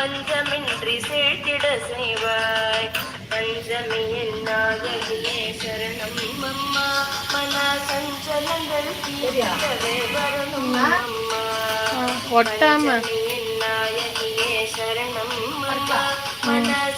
பஞ்சமின்றி சேர்த்திட செய்வாய் பஞ்சமியின் நாயகியே சரணம் அம்மா. மன சஞ்சலங்கள் தீர்த்திடவே வரணும் அம்மா. ஒட்டாம. நாயகியே சரணம் அம்மா. மன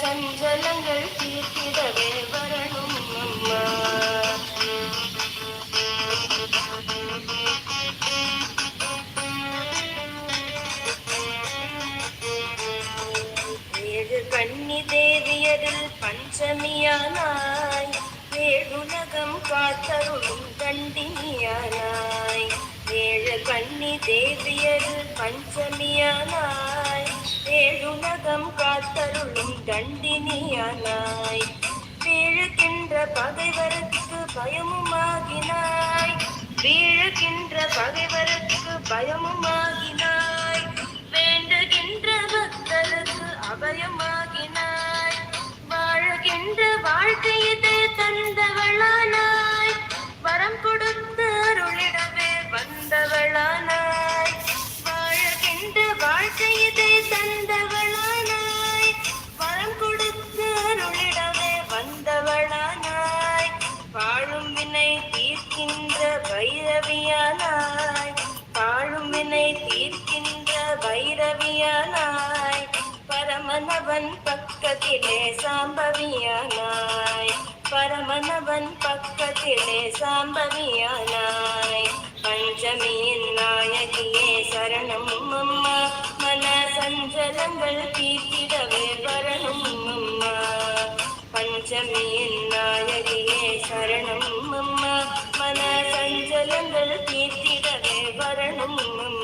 வேதியரில் பஞ்சமியானாய். வேடுலகம் காத்தருளும் தண்டினியானாய். ஏழு கண்ணி தேவியரில் பஞ்சமியானாய். வேடுலகம் காத்தருளும் தண்டினியானாய். வீழுகின்ற பகைவருக்கு பயமுமாகினாய். வீழுகின்ற பகைவருக்கு பயமுமாகினாய். வேண்டுகின்ற பக்தருக்கு அபயமாக வாழுகின்ற வாழ்க்கையது தந்தவளானாய். வரம் கொடுத்து அருளிடவே வந்தவளானாய். வாழுகின்ற வாழ்க்கையது தந்தவளானாய். வரம் கொடுத்து அருளிடவே வந்தவளானாய். வாழும் வினை தீர்க்கின்ற பைரவியானாய். வாழும் வினை தீர்க்கின்ற பைரவியானாய். பரமனவன் பக்கத்திலே சாம்பவியானாய். பரமனவன் பக்கத்திலே சாம்பவியானாய். பஞ்சமியின் நாயகியே சரணம் அம்மா. மன சஞ்சலங்கள் தீர்த்திடவே வரணும் அம்மா. பஞ்சமியின் நாயகியே சரணம் அம்மா. மன சஞ்சலங்கள் தீர்த்திடவே வரணும் அம்மா.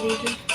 diri.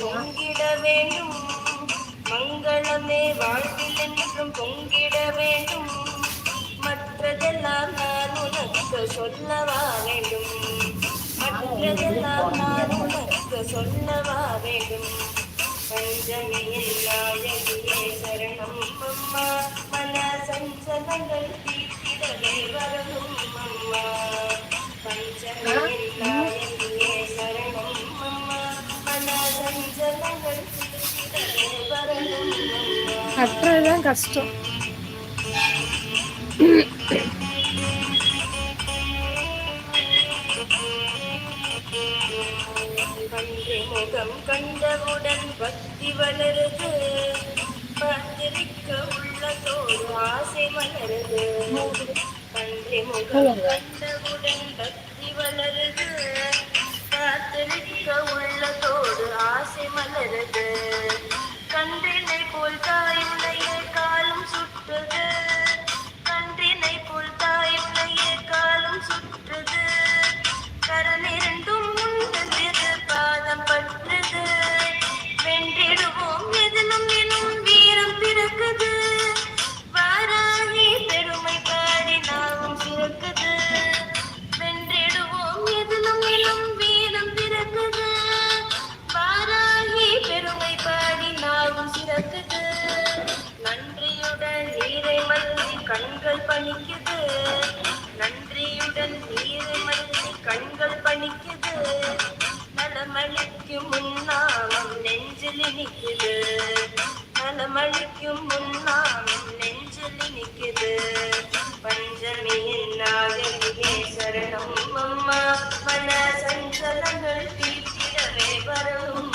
பொங்கிட வேண்டும் மங்களமே வாழ்வில் என்றும் பொங்கிட வேண்டும் மற்றதெல்லாம் நான் உனக்கு சொல்லவா வேண்டும். மற்றதெல்லாம் நான் உனக்கு சொல்லவா வேண்டும். பஞ்சமியில் நாயகியே சரணம் அம்மா. மன சஞ்சலங்கள் தீர்த்திடவே வரணும் அம்மா. பஞ்சமியில் அம்மா கட்டுறதுதான் கஷ்டம். முகம் கண்டவுடன் பக்தி வளருது. பார்த்திருக்க உள்ளதோடு ஆசை மலருது. பன்றி முகம் கண்டவுடன் பக்தி வளருது. பார்த்திருக்க உள்ளதோடு ஆசை மலருது. கன்றினை போல் தாயுடைய காலம் சுற்றுது கன்றினை போல் தாயுடைய காலம் சுற்றுது நலமளிக்கும் முன்னாமம் நெஞ்சில் இனிக்குது. நலமளிக்கும் முன்னாமம் நெஞ்சில் இனிக்குது. பஞ்சமியின் நாகரிகே சரணம் அம்மா. மன சஞ்சலங்கள் தீர்த்திடவே வரணும்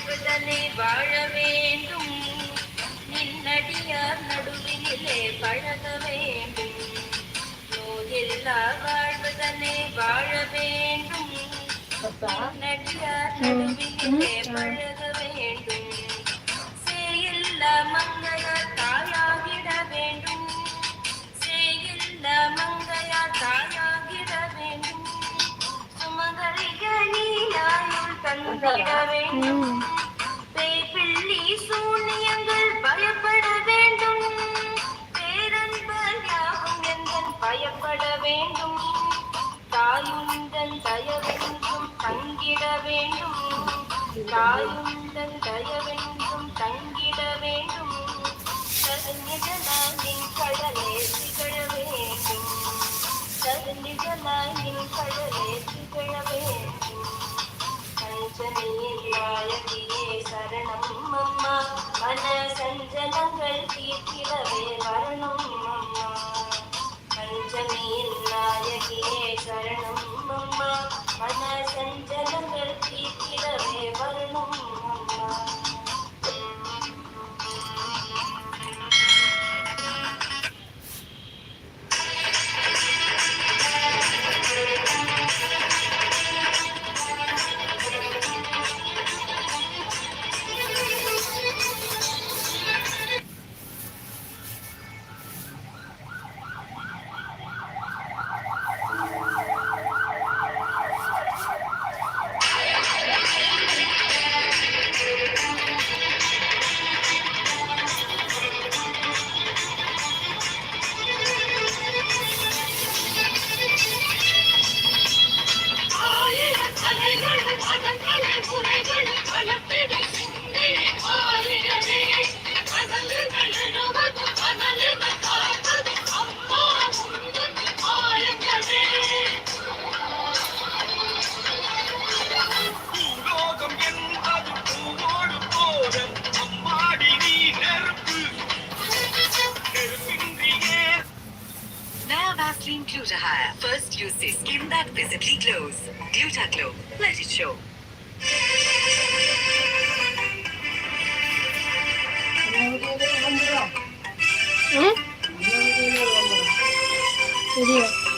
வாழ்வுதனை வாழ வேண்டும். நின்னடியார் நடுவினிலே பழக வேண்டும். நோயில்லா வாழ்வுதனை வாழ வேண்டும். நின்னடியார் நடுவினிலே பழக வேண்டும். சேயில்ல மங்கையா தாயாகிட வேண்டும். சேயில்ல மங்கையா தாயாகிட வேண்டும். சுமகரிகளியாயுள் தந்திட வேண்டும். பயப்பட வேண்டும். தாயுந்தன் தயவென்றும் தங்கிட வேண்டும். தாயுந்தன் தயவென்றும் தங்கிட வேண்டும். சதுநிஜனின் கடலே திகழ வேண்டும். சதுநிஜனின் கடலே திகழ வேண்டும். பஞ்சமியில்லாயகியே சரணம் அம்மா. மன சஞ்சலங்கள் தீர்த்திடவே வரணும் அம்மா. பஞ்சமியில்லாயகியே சரணம் அம்மா மன சஞ்சலங்கள் தீர்த்திடவே வரணும் அம்மா. Visibly glows. Gluta-Glow. Let it show. Hmm? ம்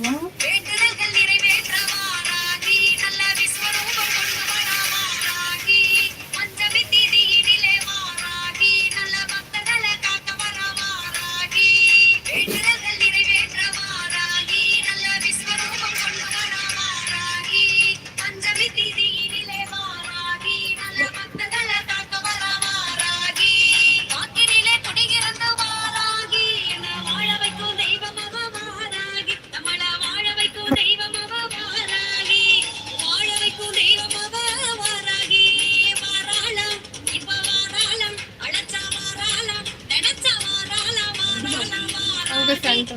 Wow. 这三种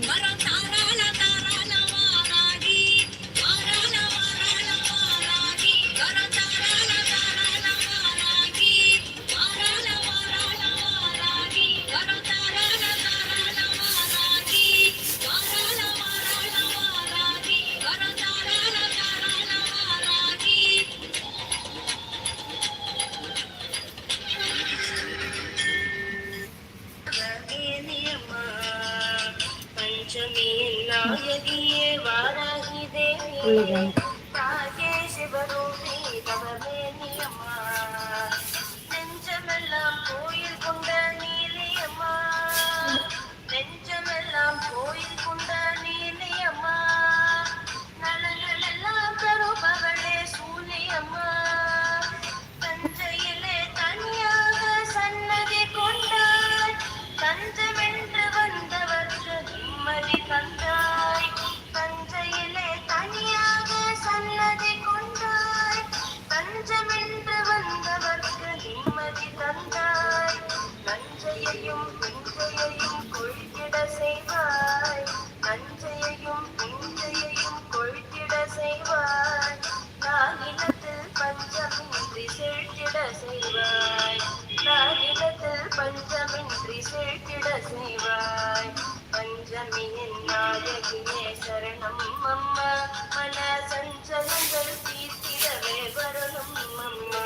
கஷ்டங்கள் தீர்த்திடவே வரணும் அம்மா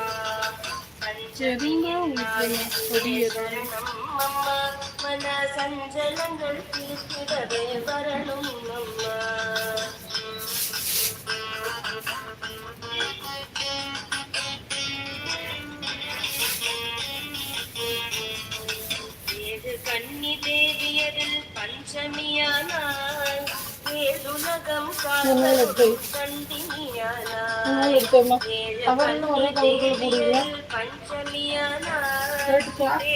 அம்மா மன சஞ்சலங்கள் தீர்த்திடவே வரணும் அம்மா ஏழு கன்னி தேவியரில் അവരുടെ ഒരേ കവറുകൾ കൂടിയില്ല ഒരേ കവറുകൾ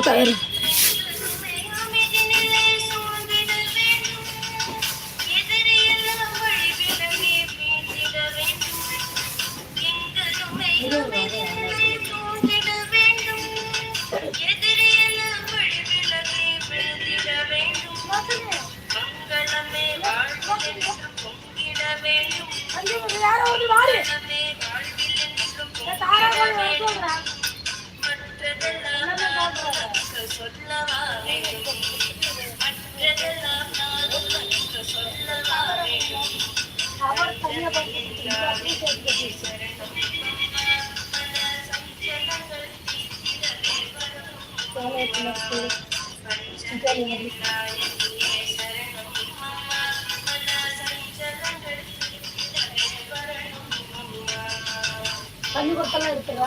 கயிறு வேணும் யாரோ ஒரு வாடி தாராபுரம் சொல்றாங்க பண்ணி கொடுத்தலாம் இருக்குதா